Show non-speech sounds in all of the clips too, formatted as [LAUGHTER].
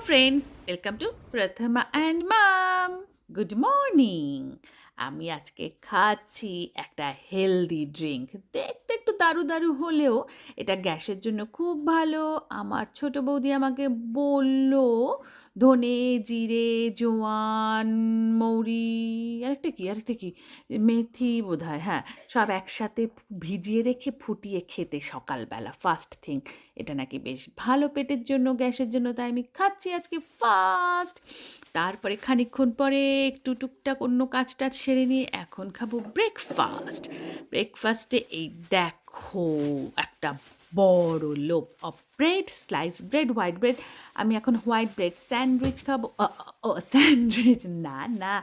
Friends welcome to Prothoma and mom good morning আমি আজকে খাচ্ছি একটা হেলদি ড্রিঙ্ক দেখতে একটু দারু দারু হলেও এটা গ্যাসের জন্য খুব ভালো। আমার ছোট বৌদি আমাকে বলল ধনে, জিরে, জোয়ান, মৌরি, আরেকটা কি আরেকটা কি? মেথি বোধ হয়। হ্যাঁ সব একসাথে ভিজিয়ে রেখে ফুটিয়ে খেতে সকালবেলা ফার্স্ট থিং এটা নাকি বেশ ভালো পেটের জন্য, গ্যাসের জন্য, তাই আমি খাচ্ছি আজকে ফার্স্ট তারপরে খানিকক্ষণ পরে একটু টুকটাক অন্য কাজ টাজ সেরে নিয়ে এখন খাব ব্রেকফাস্ট ব্রেকফাস্টে এই দেখো একটা বড় লোভ। Of bread slice bread white bread আমি এখন হোয়াইট ব্রেড স্যান্ডউইচ খাব। ও স্যান্ডউইচ [LAUGHS] না না।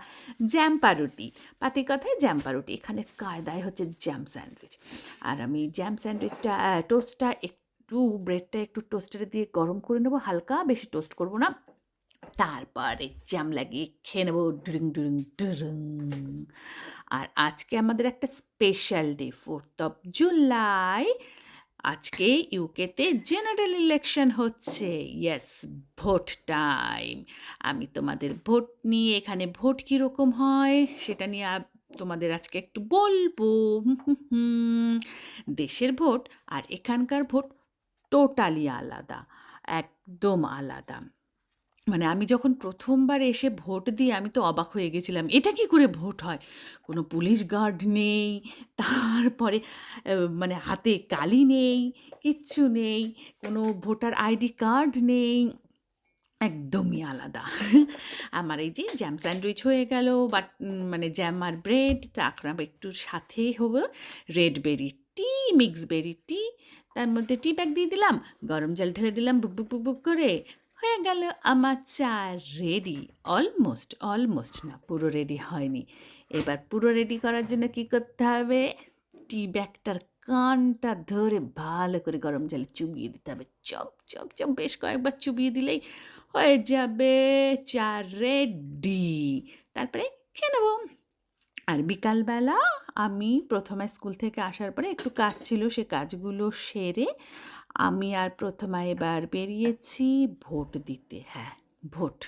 জ্যাম পাউরুটি পাতি কথায় জ্যাম পাউরুটি এখানে কায়দায় হচ্ছে জ্যাম স্যান্ডউইচ আর আমি জ্যাম স্যান্ডউইচটা টোস্টটা একটু ব্রেডটা একটু টোস্টারে দিয়ে গরম করে নেব। হালকা, বেশি টোস্ট করব না। তারপরে জ্যাম লাগিয়ে খেয়ে নেব। ডুরিং ডুরিং ডুরিং আর আজকে আমাদের একটা special day fourth of July আজকে ইউকেতে জেনারেল ইলেকশন হচ্ছে। Yes vote time. আমি তোমাদের ভোট নিয়ে এখানে ভোট কীরকম হয় সেটা নিয়ে তোমাদের আজকে একটু বলব। দেশের ভোট আর এখানকার ভোট টোটালি আলাদা, একদম আলাদা। মানে আমি যখন প্রথমবার এসে ভোট দিয়ে আমি তো অবাক হয়ে গেছিলাম। এটা কি করে ভোট হয়? কোনো পুলিশ গার্ড নেই, তারপরে মানে হাতে কালি নেই, কিচ্ছু নেই, কোনো ভোটার আইডি কার্ড নেই, একদমই আলাদা। আমার এই যে জ্যাম স্যান্ডউইচ হয়ে গেল বাট মানে জ্যাম আর ব্রেড চাকরা একটু সাথে হবে। রেড বেরি টি মিক্স বেরি টি তার মধ্যে টি ব্যাগ দিয়ে দিলাম, গরম জল ঢেলে দিলাম, বুক বুক বুক বুক করে। হয়ে গেল আমার চা রেডি অলমোস্ট অলমোস্ট না, পুরো রেডি হয়নি। এবার পুরো রেডি করার জন্য কি করতে হবে? টি ব্যাগটার কানটা ধরে ভালো করে গরম জলে চুবিয়ে দিতে হবে। চপ চপ চপ, বেশ কয়েকবার চুবিয়ে দিলেই হয়ে যাবে চা রেডি তারপরে খেয়ে নেব। আর বিকালবেলা আমি প্রথমে স্কুল থেকে আসার পরে একটু কাজ ছিল, সে কাজগুলো সেরে আমি আর প্রথমা এবার বেরিয়েছি ভোট দিতে। হ্যাঁ ভোট।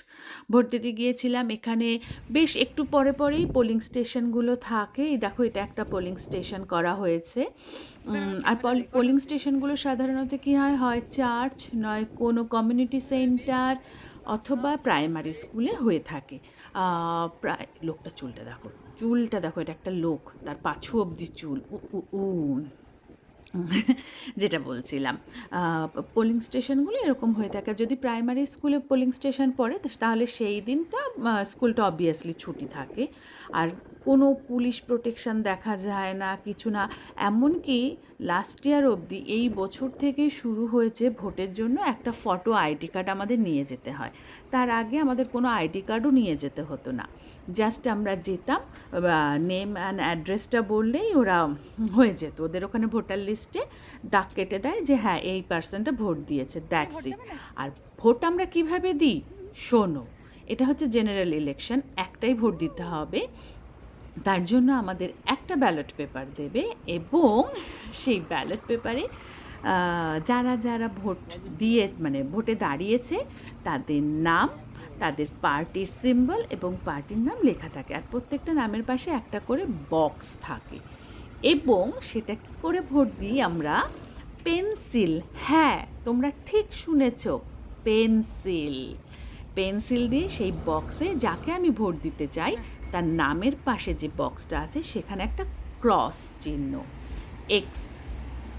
ভোট দিতে গিয়েছিলাম এখানে বেশ একটু পরে পরেই পোলিং স্টেশনগুলো থাকে। দেখো এটা একটা পোলিং স্টেশন করা হয়েছে। আর পোলিং স্টেশনগুলো সাধারণত কী হয়? হয় চার্চ নয় কোনো কমিউনিটি সেন্টার অথবা প্রাইমারি স্কুলে হয়ে থাকে। প্রায় লোকটা চুলটা দেখো চুলটা দেখো এটা একটা লোক তার পাছু অবধি চুল। উ উ উ [LAUGHS] যেটা বলছিলাম। পোলিং স্টেশনগুলো এরকম হয়ে থাকে। যদি প্রাইমারি স্কুলে পোলিং স্টেশন পড়ে, তাহলে সেই দিনটা স্কুলটা অবভিয়াসলি ছুটি থাকে। আর কোনো পুলিশ প্রোটেকশন দেখা যায় না কিছু না। এমনকি লাস্ট ইয়ার অবধি এই বছর থেকেই শুরু হয়েছে ভোটের জন্য একটা ফটো আইডি কার্ড আমাদের নিয়ে যেতে হয়। তার আগে আমাদের কোনো আইডি কার্ডও নিয়ে যেতে হতো না। জাস্ট আমরা যেতাম নেম অ্যান্ড অ্যাড্রেসটা বললেই ওরা হয়ে যেত। ওদের ওখানে ভোটার লিস্টে দাগ কেটে দেয় যে হ্যাঁ এই পার্সনটা ভোট দিয়েছে দ্যাটস ইট আর ভোট আমরা কীভাবে দিই? শোনো এটা হচ্ছে জেনারেল ইলেকশন একটাই ভোট দিতে হবে। তার জন্য আমাদের একটা ব্যালট পেপার দেবে এবং সেই ব্যালট পেপারে যারা যারা ভোট দিয়ে মানে ভোটে দাঁড়িয়েছে, তাদের নাম, তাদের পার্টির সিম্বল এবং পার্টির নাম লেখা থাকে। আর প্রত্যেকটা নামের পাশে একটা করে বক্স থাকে। এবং সেটা কী করে ভোট দিই আমরা? পেন্সিল। হ্যাঁ তোমরা ঠিক শুনেছ, পেন্সিল। পেন্সিল দিয়ে সেই বক্সে যাকে আমি ভোট দিতে চাই তার নামের পাশে যে বক্সটা আছে, সেখানে একটা ক্রস চিহ্ন। এক্স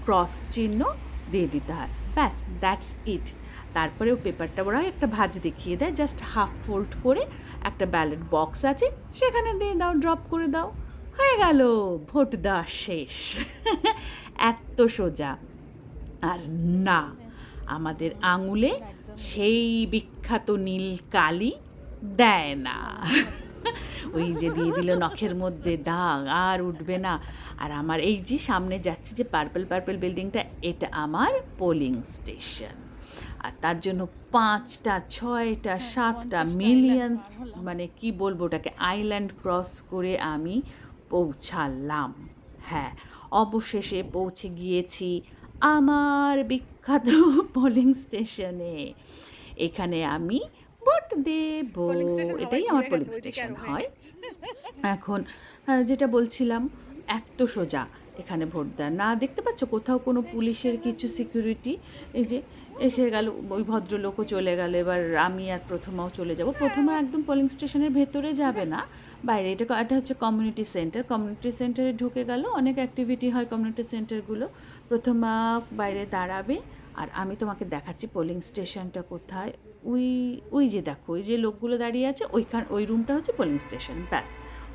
ক্রস চিহ্ন দিয়ে দিতে হয়। ব্যাস দ্যাটস ইট তারপরে ও পেপারটা ওরা একটা ভাঁজ দেখিয়ে দেয় জাস্ট হাফ ফোল্ড করে একটা ব্যালট বক্স আছে, সেখানে দিয়ে দাও ড্রপ করে দাও। হয়ে গেল, ভোট দেওয়া শেষ। [LAUGHS] এত সোজা। আর না, আমাদের আঙুলে সেই বিখ্যাত নীল কালি দেয় না। [LAUGHS] ওই যে দিয়ে দিল নখের মধ্যে দাগ আর উঠবে না। আর আমার এই যে সামনে যাচ্ছে যে পার্পল পার্পল বিল্ডিংটা এটা আমার পোলিং স্টেশন আর তার জন্য পাঁচটা ছয়টা সাতটা মিলিয়ন্স মানে কি বলব ওটাকে আইল্যান্ড ক্রস করে আমি পৌঁছালাম। হ্যাঁ অবশেষে পৌঁছে গিয়েছি আমার বিখ্যাত [LAUGHS] পোলিং স্টেশনে এখানে আমি ভোট দেব। এটাই আমার পোলিং স্টেশন হয়। এখন যেটা বলছিলাম এত সোজা এখানে ভোট দেয় না দেখতে পাচ্ছ কোথাও কোনো পুলিশের কিছু সিকিউরিটি এই যে এসে গেল ওই ভদ্রলোকও চলে গেল। এবার আমি আর প্রথমাও চলে যাব। প্রথমা একদম পোলিং স্টেশনের ভেতরে যাবে না। বাইরে এটা এটা হচ্ছে কমিউনিটি সেন্টার কমিউনিটি সেন্টারে ঢুকে গেল। অনেক অ্যাক্টিভিটি হয় কমিউনিটি সেন্টারগুলো প্রথমা বাইরে দাঁড়াবে। আর আমি তোমাকে দেখাচ্ছি পোলিং স্টেশনটা কোথায়। ওই ওই যে দেখো, ওই যে লোকগুলো দাঁড়িয়ে আছে, ওইখান, ওই রুমটা হচ্ছে পোলিং স্টেশন ব্যাস,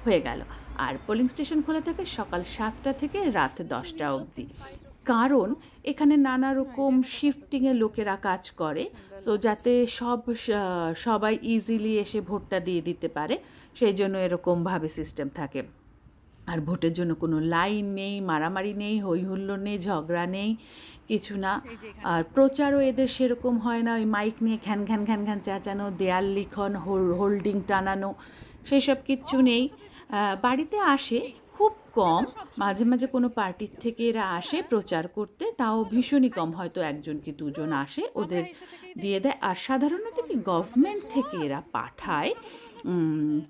হয়ে গেল। আর পোলিং স্টেশন খোলা থাকে সকাল সাতটা থেকে রাত দশটা অবধি। কারণ এখানে নানা রকম শিফটিংয়ে লোকেরা কাজ করে, তো যাতে সব সবাই ইজিলি এসে ভোটটা দিয়ে দিতে পারে, সেই জন্য এরকমভাবে সিস্টেম থাকে। আর ভোটের জন্য কোনো লাইন নেই মারামারি নেই হই হুল্লোড় নেই ঝগড়া নেই কিছু না। আর প্রচারও এদের সেরকম হয় না ওই মাইক নিয়ে ঘ্যান ঘ্যান ঘ্যান ঘ্যান চেঁচানো দেয়াল লিখন হোল- হোল্ডিং টানানো সেসব কিচ্ছু নেই। বাড়িতে আসে খুব কম। মাঝে মাঝে কোনো পার্টির থেকে এরা আসে প্রচার করতে তাও ভীষণই কম। হয়তো একজন কি দুজন আসে ওদের দিয়ে দেয়। আর সাধারণত কি গভর্নমেন্ট থেকে এরা পাঠায়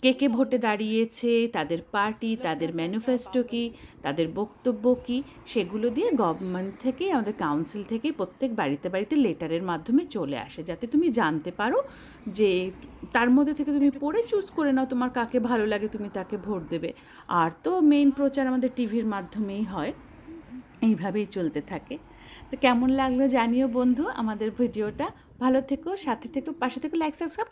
কে কে ভোটে দাঁড়িয়েছে, তাদের পার্টি, তাদের ম্যানিফেস্টো কী, তাদের বক্তব্য কী, সেগুলো দিয়ে গভর্নমেন্ট থেকে, আমাদের কাউন্সিল থেকে প্রত্যেক বাড়িতে বাড়িতে লেটারের মাধ্যমে চলে আসে। যাতে তুমি জানতে পারো যে তার মধ্যে থেকে তুমি পড়ে চুজ করে নাও তোমার কাকে ভালো লাগে, তুমি তাকে ভোট দেবে। আর তো মেইন প্রচার আমাদের টিভির মাধ্যমেই হয়। এইভাবেই চলতে থাকে। তো কেমন লাগল জানিও বন্ধু আমাদের ভিডিওটা। ভালো থেকো, সাথে থেকো, পাশে থেকো লাইক সাবস্ক্রাইব